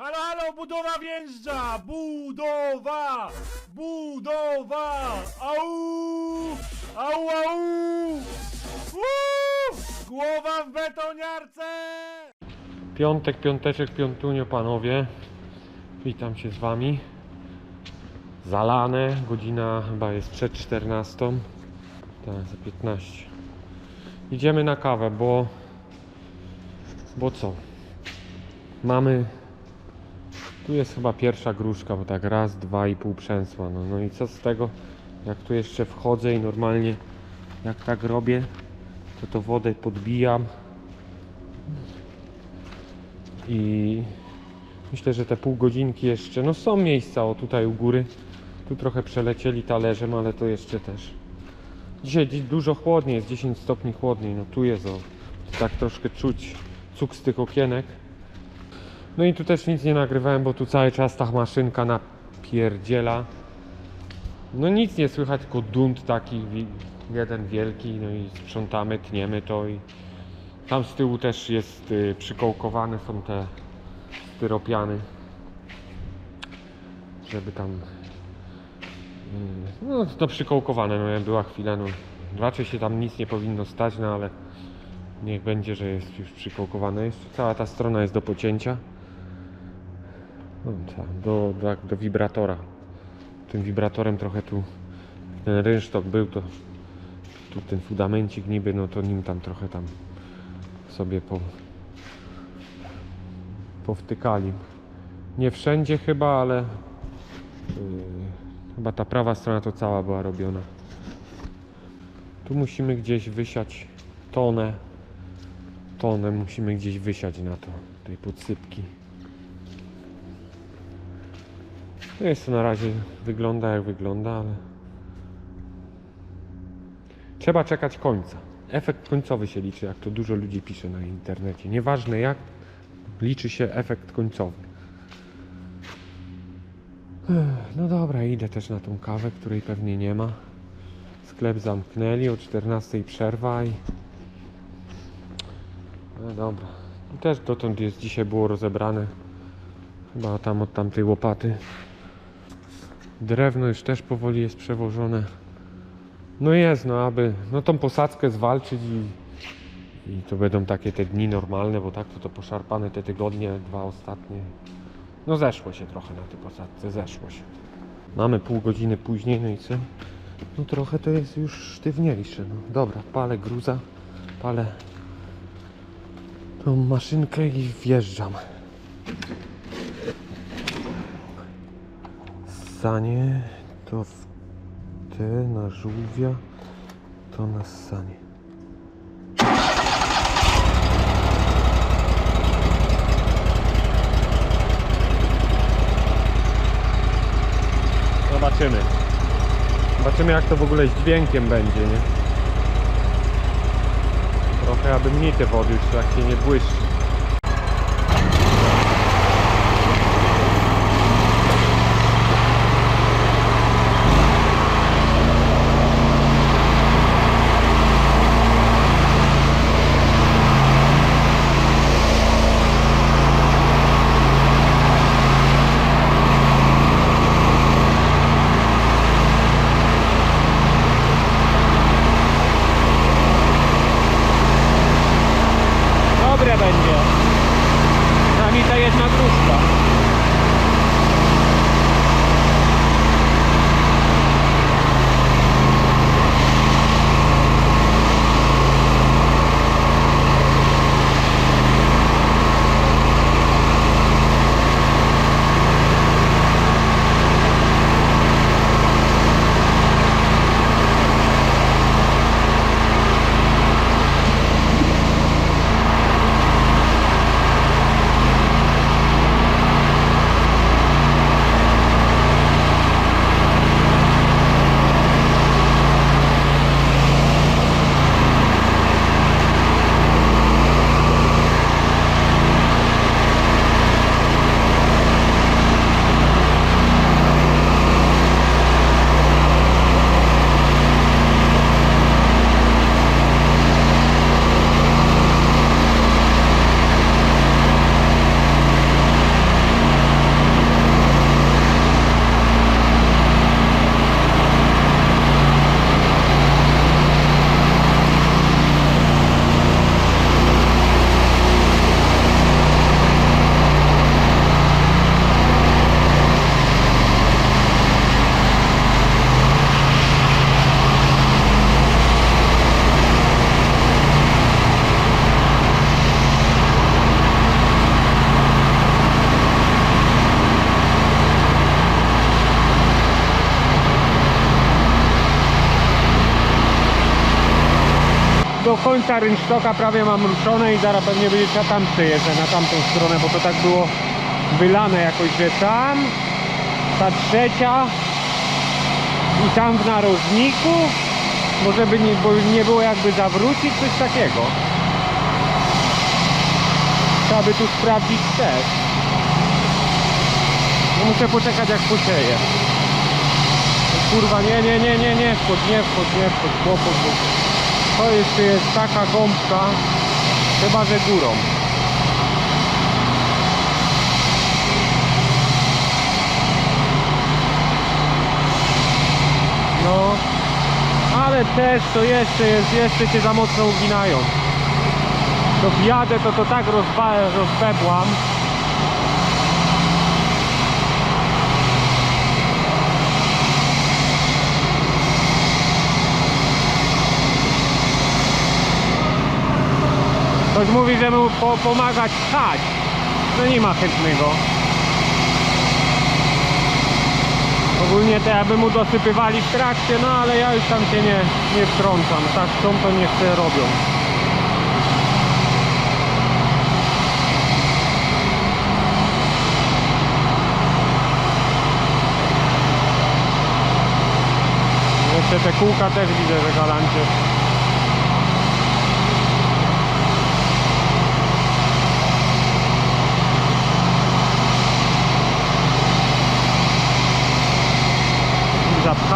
Halo, halo, budowa wjeżdża! Budowa! Budowa! Au! Au, au! Uuu! Głowa w betoniarce! Piątek, piąteczek, piątunio, panowie. Witam się z wami. Zalane, godzina chyba jest przed 14. Tak, za 15. Idziemy na kawę, bo... Bo co? Mamy tu jest chyba pierwsza gruszka, bo tak raz, dwa i pół przęsła. No, no i co z tego, jak tu jeszcze wchodzę i normalnie jak tak robię, to to wodę podbijam. I myślę, że te pół godzinki jeszcze, no są miejsca o tutaj u góry. Tu trochę przelecieli talerzem, ale to jeszcze też. Dzisiaj dzi- dużo chłodniej, jest 10 stopni chłodniej, no tu jest o, tak troszkę czuć cuk z tych okienek. No i tu też nic nie nagrywałem, bo tu cały czas ta maszynka napierdziela. No nic nie słychać, tylko dunt taki jeden wielki, no i sprzątamy, tniemy to i tam z tyłu też jest y, przykołkowane są te styropiany, żeby tam y, no to przykołkowane, no była chwila, no raczej się tam nic nie powinno stać, no ale niech będzie, że jest już przykołkowane. Jeszcze cała ta strona jest do pocięcia. No, tak, do, do, do wibratora. Tym wibratorem trochę tu ten rynsztok był, to tu ten fundamencik niby, no to nim tam trochę tam sobie po, powtykali. Nie wszędzie chyba, ale yy, chyba ta prawa strona to cała była robiona. Tu musimy gdzieś wysiać tonę. Tonę musimy gdzieś wysiać na to, tej podsypki. Jest to na razie wygląda jak wygląda, ale trzeba czekać końca. Efekt końcowy się liczy, jak to dużo ludzi pisze na internecie. Nieważne jak, liczy się efekt końcowy. No dobra, idę też na tą kawę, której pewnie nie ma. Sklep zamknęli, o 14 przerwa i... No dobra. Też dotąd jest, dzisiaj było rozebrane. Chyba tam od tamtej łopaty. Drewno już też powoli jest przewożone. No jest, no aby no tą posadzkę zwalczyć i, i to będą takie te dni normalne, bo tak to to poszarpane te tygodnie, dwa ostatnie. No zeszło się trochę na tej posadce, zeszło się. Mamy pół godziny później, no i co? No trochę to jest już sztywniejsze. No dobra, palę gruza, palę tą maszynkę i wjeżdżam. Sanie to w te na żółwia, to na sanie. Zobaczymy. Zobaczymy jak to w ogóle z dźwiękiem będzie, nie? Trochę aby mniej te wody już tak się nie błyszczy. Końca rynsztoka prawie mam ruszone i zaraz pewnie będzie trzeba tam przejeżdżać na tamtą stronę, bo to tak było wylane jakoś, że tam, ta trzecia i tam w narożniku, bo żeby nie, bo nie było jakby zawrócić, coś takiego. Trzeba by tu sprawdzić też. No muszę poczekać jak posieję. Kurwa, nie, nie, nie, nie, nie wchodź, nie wchodź, nie wchodź, kłopot, bo to jeszcze jest taka gąbka, chyba że górą. No, ale też to jeszcze jest, jeszcze się za mocno uginają. To wjadę, to to tak rozba, Ktoś mówi, że mu po, pomagać pchać. No nie ma chętnego. Ogólnie to jakby mu dosypywali w trakcie, no ale ja już tam się nie, nie wtrącam. Tak chcą, to niech sobie robią. Jeszcze te kółka też widzę, że galancie.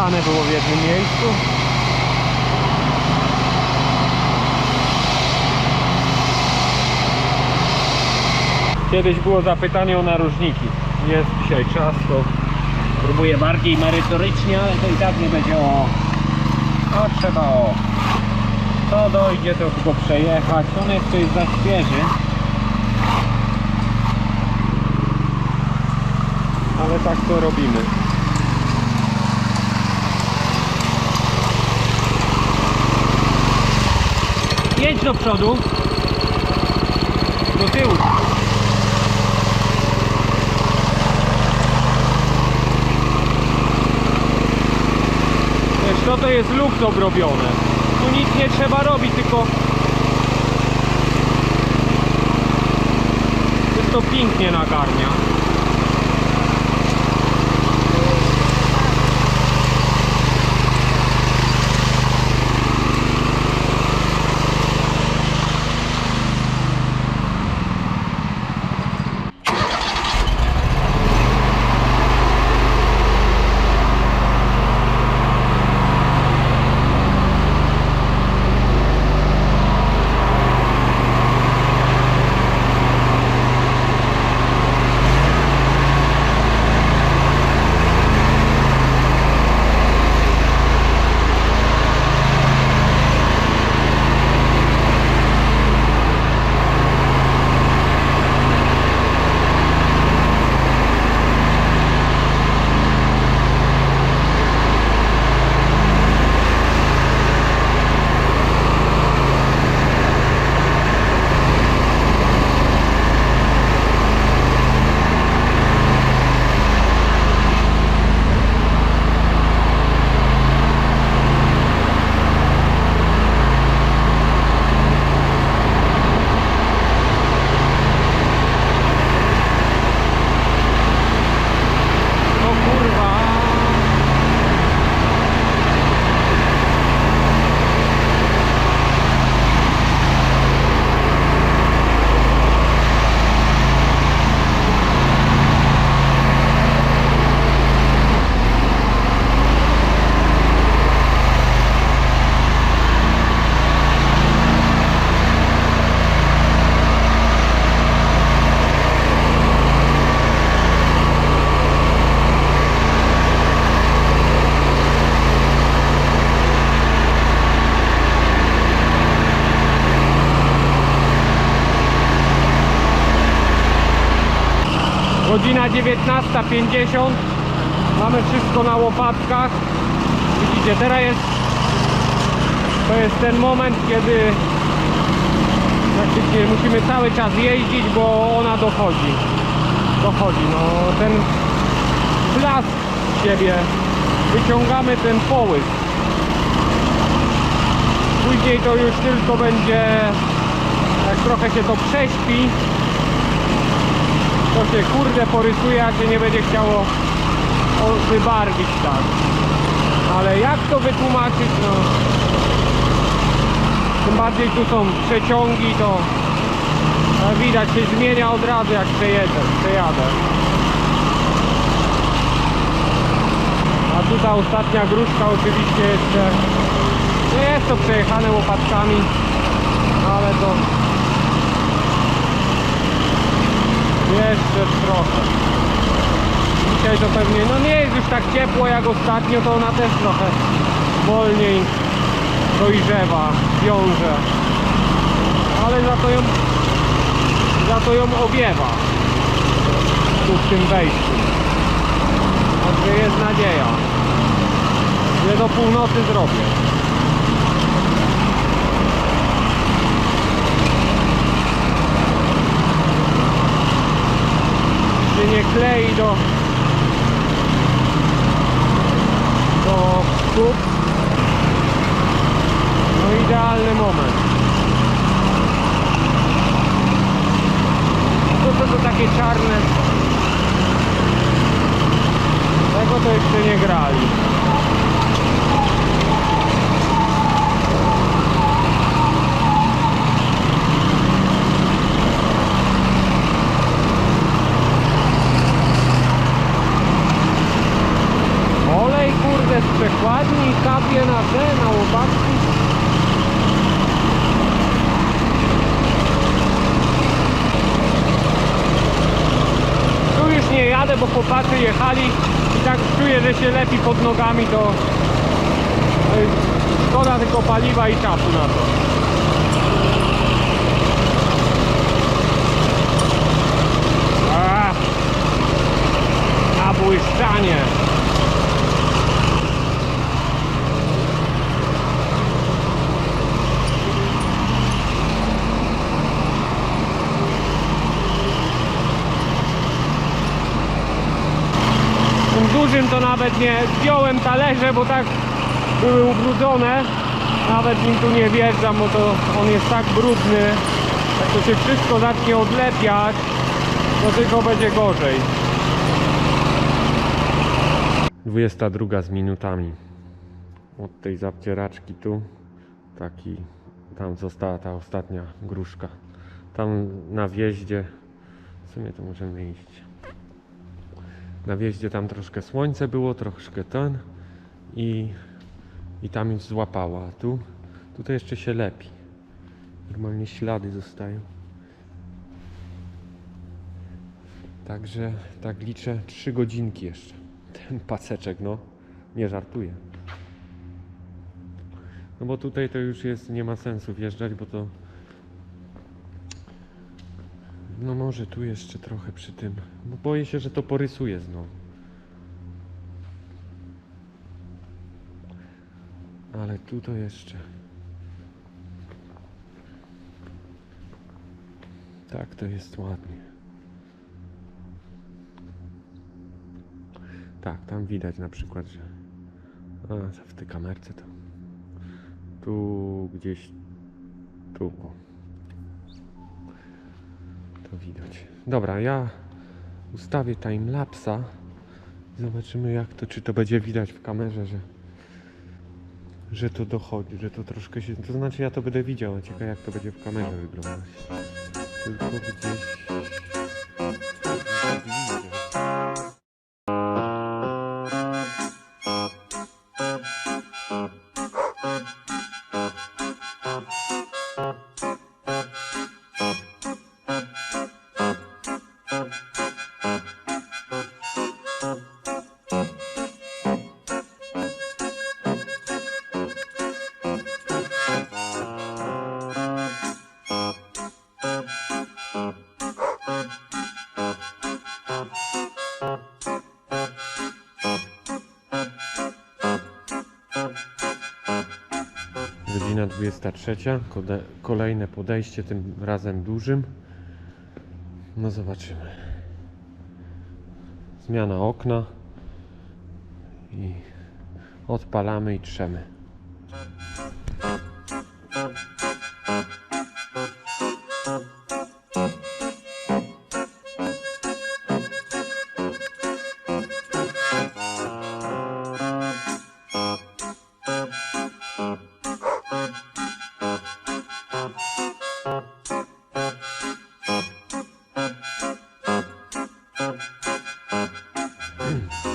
Zapchane było w jednym miejscu. Kiedyś było zapytanie o narożniki. Jest dzisiaj czas, to Próbuję bardziej merytorycznie, ale to i tak nie będzie o... no, trzeba o. To dojdzie, to tylko przejechać. On jest za świeży. Ale tak to robimy. Jedź do przodu. Do tyłu. Wiesz, to to jest luks obrobione. Tu nic nie trzeba robić, tylko... Jest to pięknie nagarnia. Godzina 19.50 Mamy wszystko na łopatkach. Widzicie, teraz jest To jest ten moment, kiedy Praktycznie musimy cały czas jeździć, bo ona dochodzi. Dochodzi, no ten blask z siebie. Wyciągamy ten połysk. Później to już tylko będzie, jak trochę się to prześpi, to się kurde porysuje, a się nie będzie chciało wybarwić tak. Ale jak to wytłumaczyć, no... Tym bardziej tu są przeciągi, to widać się zmienia od razu jak przejedę, przejadę. A tu ta ostatnia gruszka oczywiście jeszcze nie jest to przejechane łopatkami, ale to jeszcze trochę. Dzisiaj to pewnie, no nie jest już tak ciepło jak ostatnio, to ona też trochę wolniej dojrzewa, wiąże. Ale za to ją, za to ją owiewa tu w tym wejściu. Także jest nadzieja, że do północy zrobię. Klei do do stóp. No idealny moment. To co to takie czarne? Tego to jeszcze nie grali. Olej kurde z przekładni kapie na te, na łopatki. Tu już nie jadę, bo chłopacy jechali i tak czuję, że się lepi pod nogami, to szkoda tylko paliwa i czasu na to. A, na błyszczanie. Tym dużym to nawet nie zdjąłem talerze, bo tak były ubrudzone. Nawet nim tu nie wjeżdżam, bo to on jest tak brudny. Jak to się wszystko zacznie odlepiać, to tylko będzie gorzej. 22 z minutami. Od tej zapcieraczki tu, taki, tam została ta ostatnia gruszka. Tam na wjeździe, w sumie to możemy iść. Na wjeździe tam troszkę słońce było, troszkę ten i, i tam już złapała. A tu, tutaj jeszcze się lepi. Normalnie ślady zostają. Także tak liczę 3 godzinki jeszcze. Ten paseczek, no, nie żartuję. No bo tutaj to już jest, nie ma sensu wjeżdżać, bo to no może tu jeszcze trochę przy tym. Bo boję się, że to porysuje znowu. Ale tu to jeszcze. Tak, to jest ładnie. Tak, tam widać na przykład, że a, w tej kamerce to tu gdzieś tu o. To widać. Dobra, ja ustawię timelapsa. Zobaczymy jak to, czy to będzie widać w kamerze, że że to dochodzi, że to troszkę się... To znaczy ja to będę widział, a ciekawe jak to będzie w kamerze wyglądać. Tylko gdzieś... Godzina 23. Kode, kolejne podejście, tym razem dużym. No zobaczymy. Zmiana okna. I odpalamy i trzemy.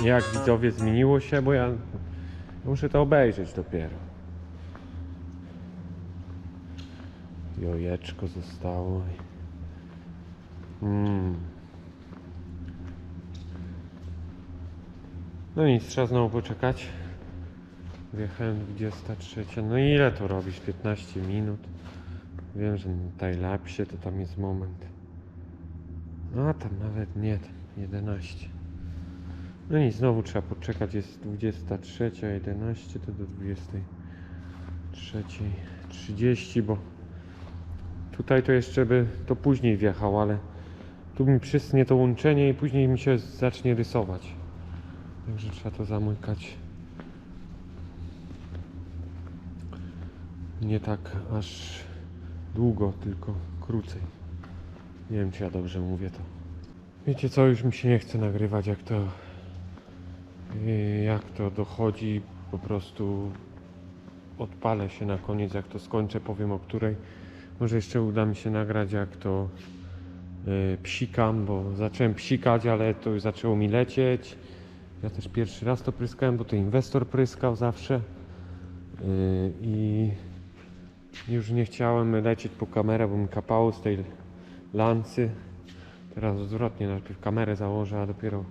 Jak widzowie zmieniło się, bo ja muszę to obejrzeć dopiero. Jojeczko zostało. Mm. No nic, trzeba znowu poczekać. Wjechałem 23. No ile to robisz? 15 minut. Wiem, że na timelapsie to tam jest moment. A tam nawet nie, tam 11. No nic, znowu trzeba poczekać. Jest 23, 11 to do 23.30, bo tutaj to jeszcze by to później wjechał, ale tu mi przysnie to łączenie i później mi się zacznie rysować. Także trzeba to zamykać. Nie tak aż długo, tylko krócej. Nie wiem, czy ja dobrze mówię to. Wiecie co, już mi się nie chce nagrywać, jak to jak to dochodzi, po prostu odpalę się na koniec, jak to skończę, powiem o której. Może jeszcze uda mi się nagrać, jak to yy, psikam, bo zacząłem psikać, ale to już zaczęło mi lecieć. Ja też pierwszy raz to pryskałem, bo to inwestor pryskał zawsze. Yy, I już nie chciałem lecieć po kamerę, bo mi kapało z tej lancy. Teraz odwrotnie, najpierw kamerę założę, a dopiero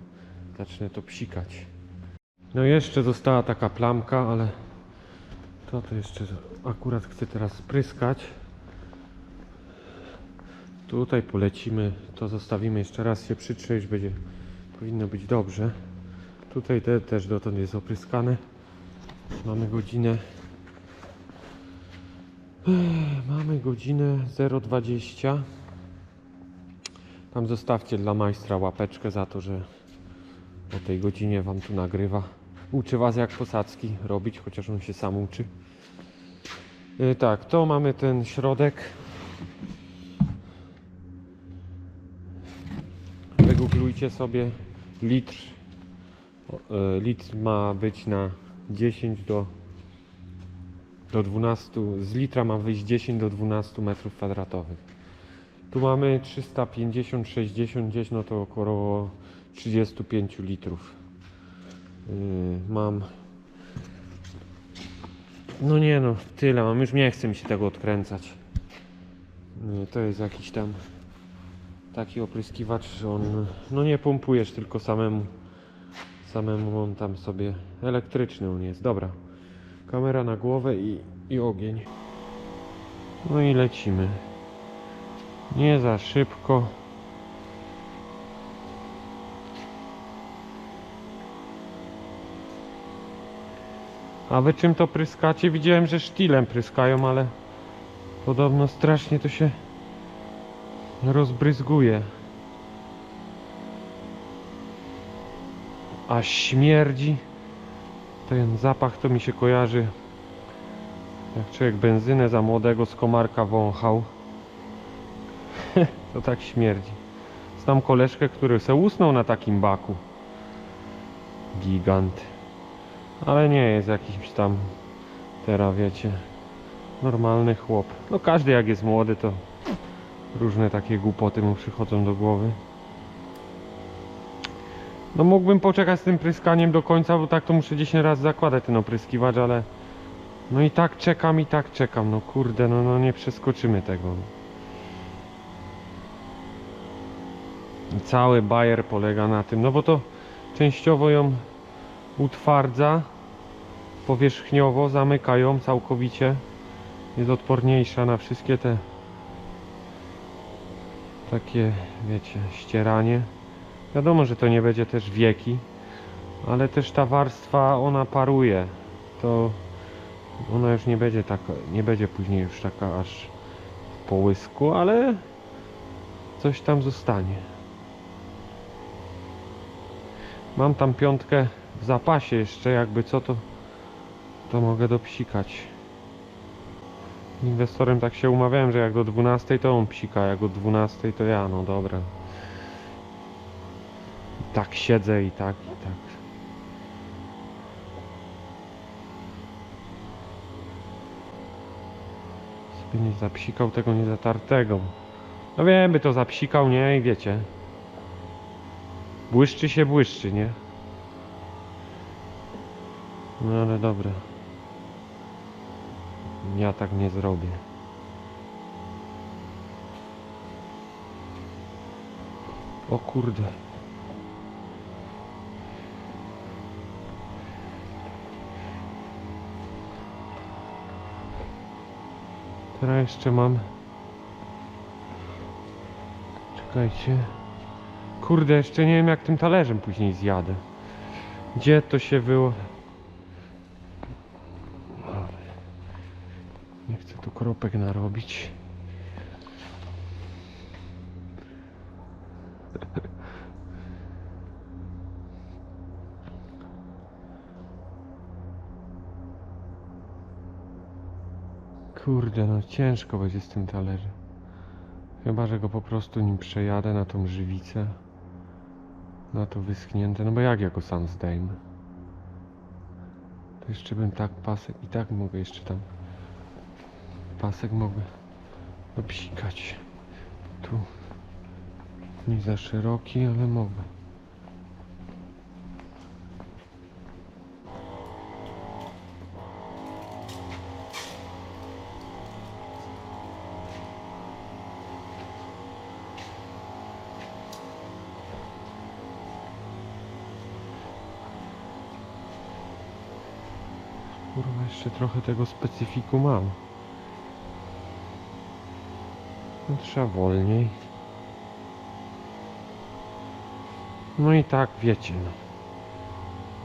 zacznę to psikać. No jeszcze została taka plamka, ale to to jeszcze akurat chcę teraz spryskać. Tutaj polecimy, to zostawimy jeszcze raz się przytrzeć, już będzie, powinno być dobrze. Tutaj te, też dotąd jest opryskane. Mamy godzinę Mamy godzinę 0.20. Tam zostawcie dla majstra łapeczkę za to, że o tej godzinie wam tu nagrywa. Uczy was jak posadzki robić, chociaż on się sam uczy. Yy, tak, to mamy ten środek. Wygooglujcie sobie litr. Yy, litr ma być na 10 do do 12, z litra ma wyjść 10 do 12 metrów kwadratowych. Tu mamy 350, 60 gdzieś, no to około 35 litrów. Yy, mam. No nie no, tyle mam, już nie chce mi się tego odkręcać. Yy, to jest jakiś tam taki opryskiwacz, że on, no nie pompujesz, tylko samemu, samemu on tam sobie, elektryczny on jest, dobra. Kamera na głowę i, i ogień. No i lecimy. Nie za szybko. A wy czym to pryskacie? Widziałem, że sztilem pryskają, ale podobno strasznie to się rozbryzguje. A śmierdzi. Ten zapach to mi się kojarzy jak człowiek benzynę za młodego z komarka wąchał. to tak śmierdzi. Znam koleżkę, który se usnął na takim baku. Gigant. Ale nie jest jakiś tam teraz wiecie normalny chłop. No każdy jak jest młody to różne takie głupoty mu przychodzą do głowy. No mógłbym poczekać z tym pryskaniem do końca, bo tak to muszę 10 razy zakładać ten opryskiwacz, ale no i tak czekam i tak czekam. No kurde, no, no nie przeskoczymy tego. Cały bajer polega na tym, no bo to częściowo ją utwardza powierzchniowo, zamyka ją całkowicie. Jest odporniejsza na wszystkie te takie, wiecie, ścieranie. Wiadomo, że to nie będzie też wieki, ale też ta warstwa ona paruje. To ona już nie będzie taka, nie będzie później już taka aż w połysku, ale coś tam zostanie. Mam tam piątkę w zapasie jeszcze, jakby co to to mogę dopsikać. Inwestorem tak się umawiałem, że jak do 12 to on psika, jak od 12 to ja, no dobra. I tak siedzę i tak, i tak. Sobie nie zapsikał tego niezatartego. No wiem, by to zapsikał, nie? I wiecie. Błyszczy się, błyszczy, nie? No ale dobra. Ja tak nie zrobię. O kurde. Teraz jeszcze mam. Czekajcie. Kurde, jeszcze nie wiem jak tym talerzem później zjadę. Gdzie to się było? Nie chcę tu kropek narobić. Kurde, no ciężko będzie z tym talerzem. Chyba, że go po prostu nim przejadę na tą żywicę. Na to wyschnięte, no bo jak ja go sam zdejmę? To jeszcze bym tak pasek i tak mogę jeszcze tam pasek mogę obsikać. Tu nie za szeroki, ale mogę. Kurwa, jeszcze trochę tego specyfiku mam. No, trzeba wolniej. No i tak wiecie, no.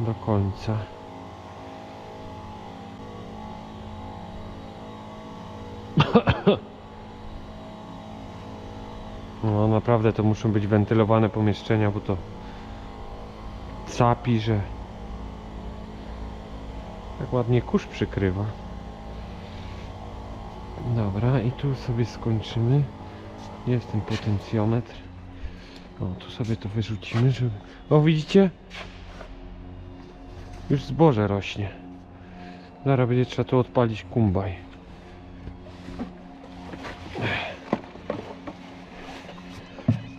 Do końca. No naprawdę to muszą być wentylowane pomieszczenia, bo to capi, że tak ładnie kurz przykrywa. Dobra, i tu sobie skończymy. Jest ten potencjometr. O, tu sobie to wyrzucimy, żeby... O, widzicie? Już zboże rośnie. Zaraz będzie trzeba tu odpalić kumbaj.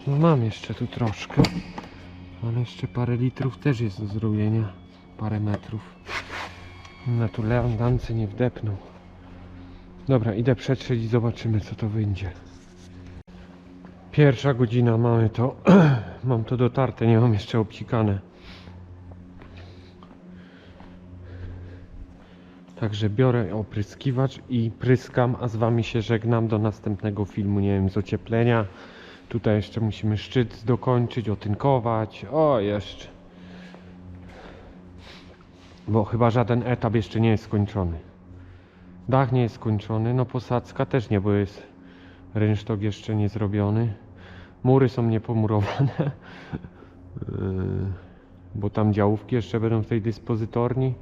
No mam jeszcze tu troszkę. Ale jeszcze parę litrów też jest do zrobienia. Parę metrów. Na tu lewandance nie wdepnął. Dobra, idę przetrzeć i zobaczymy co to wyjdzie. Pierwsza godzina mamy to. mam to dotarte, nie mam jeszcze obcikane. Także biorę opryskiwacz i pryskam, a z wami się żegnam do następnego filmu, nie wiem, z ocieplenia. Tutaj jeszcze musimy szczyt dokończyć, otynkować. O, jeszcze. Bo chyba żaden etap jeszcze nie jest skończony. Dach nie jest skończony, no posadzka też nie, bo jest rynsztok jeszcze nie zrobiony. Mury są niepomurowane. Yy, bo tam działówki jeszcze będą w tej dyspozytorni.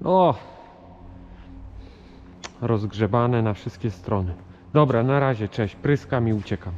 No, rozgrzebane na wszystkie strony. Dobra, na razie, cześć. Pryskam i uciekam.